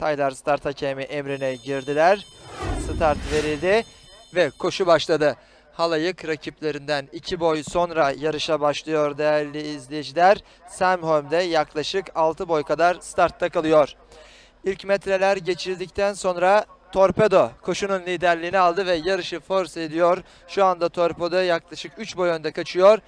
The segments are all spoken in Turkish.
Taylar start hakemi emrine girdiler. Start verildi ve koşu başladı. Halayık rakiplerinden iki boy sonra yarışa başlıyor değerli izleyiciler. Sam Holm'de yaklaşık 6 boy kadar startta kalıyor. İlk metreler geçildikten sonra Torpedo koşunun liderliğini aldı ve yarışı force ediyor. Şu anda Torpedo yaklaşık 3 boy önde kaçıyor.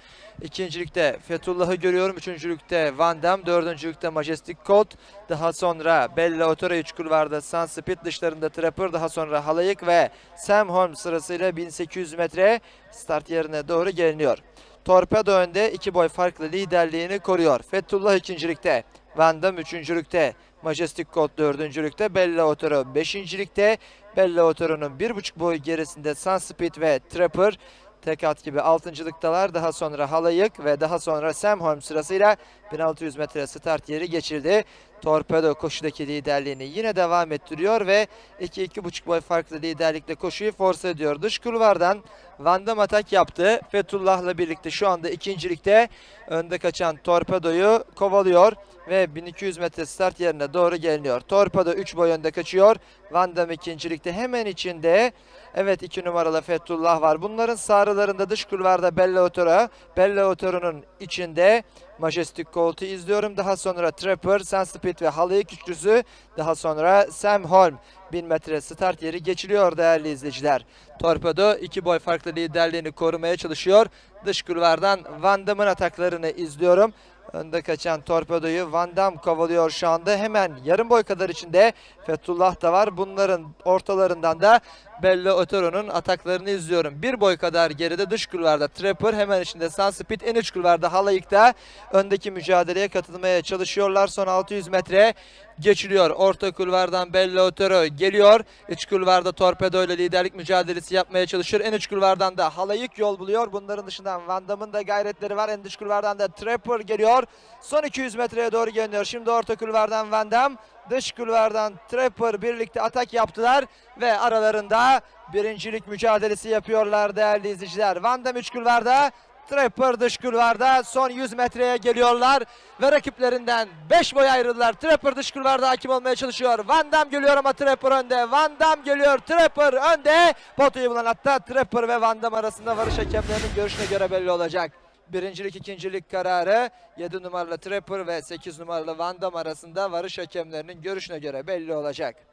İkincilikte Fethullah'ı görüyorum. Üçüncülükte Van Damme. Dördüncülükte Majestic Colt. Daha sonra Bella Otore 3 kulvarda Sunspeed dışlarında Trapper. Daha sonra Halayık ve Sam Holmes sırasıyla 1800 metre start yerine doğru geliniyor. Torpedo önde 2 boy farklı liderliğini koruyor. Fethullah ikincilikte. Van Damme üçüncülükte. Majestic Colt dördüncülükte. Bella Otero beşincilikte. Bella Otero'nun bir buçuk boy gerisinde Sunspeed ve Trapper. Tek at gibi altıncılıktalar. Daha sonra Halayık ve daha sonra Sam Holmes sırasıyla 1600 metre start yeri geçildi. Torpedo koşudaki liderliğini yine devam ettiriyor ve 2-2,5 boy farklı liderlikle koşuyu force ediyor. Dış kulvardan Van atak yaptı. Fethullah'la birlikte şu anda ikincilikte önde kaçan Torpedo'yu kovalıyor ve 1200 metre start yerine doğru geliniyor. Torpedo 3 boy önde kaçıyor. Van Damme ikincilikte hemen içinde. Evet 2 numaralı Fethullah var. Bunların sağrılarında dış kulvarda Bella Otero. Bella Otero'nun içinde Majestic Colt'u izliyorum. Daha sonra Trapper, Sunspeed ve Halayık üçlüsü. Daha sonra Sam Holm. 1000 metre start yeri geçiliyor değerli izleyiciler. Torpedo iki boy farklı liderliğini korumaya çalışıyor. Dış kulvardan Van Damme'ın ataklarını izliyorum. Önde kaçan Torpedo'yu Van Damme kovalıyor şu anda. Hemen yarım boy kadar içinde Fethullah da var. Bunların ortalarından da Bella Otero'nun ataklarını izliyorum. Bir boy kadar geride dış kulvarda Trapper hemen içinde Sunspeed en iç kulvarda Halayık'ta öndeki mücadeleye katılmaya çalışıyorlar. Son 600 metre geçiliyor. Orta kulvardan Bella Otero geliyor. İç kulvarda Torpedo ile liderlik mücadelesi yapmaya çalışıyor. En iç kulvardan da Halayık yol buluyor. Bunların dışından Van Damme'ın da gayretleri var. En dış kulvardan da Trapper geliyor. Son 200 metreye doğru geliyor. Şimdi orta kulvardan Van Damme. Dış kulvardan Trapper birlikte atak yaptılar ve aralarında birincilik mücadelesi yapıyorlar değerli izleyiciler. Van Damme 3 kulvarda, Trapper dış kulvarda son 100 metreye geliyorlar ve rakiplerinden 5 boy ayrıldılar. Trapper dış kulvarda hakim olmaya çalışıyor. Van Damme geliyor ama Trapper önde. Van Damme geliyor. Trapper önde. Potoyu bulan hatta Trapper ve Van Damme arasında varış hakemlerinin görüşüne göre belli olacak. Birincilik ikincilik kararı 7 numaralı Trapper ve 8 numaralı Van Damme arasında varış hakemlerinin görüşüne göre belli olacak.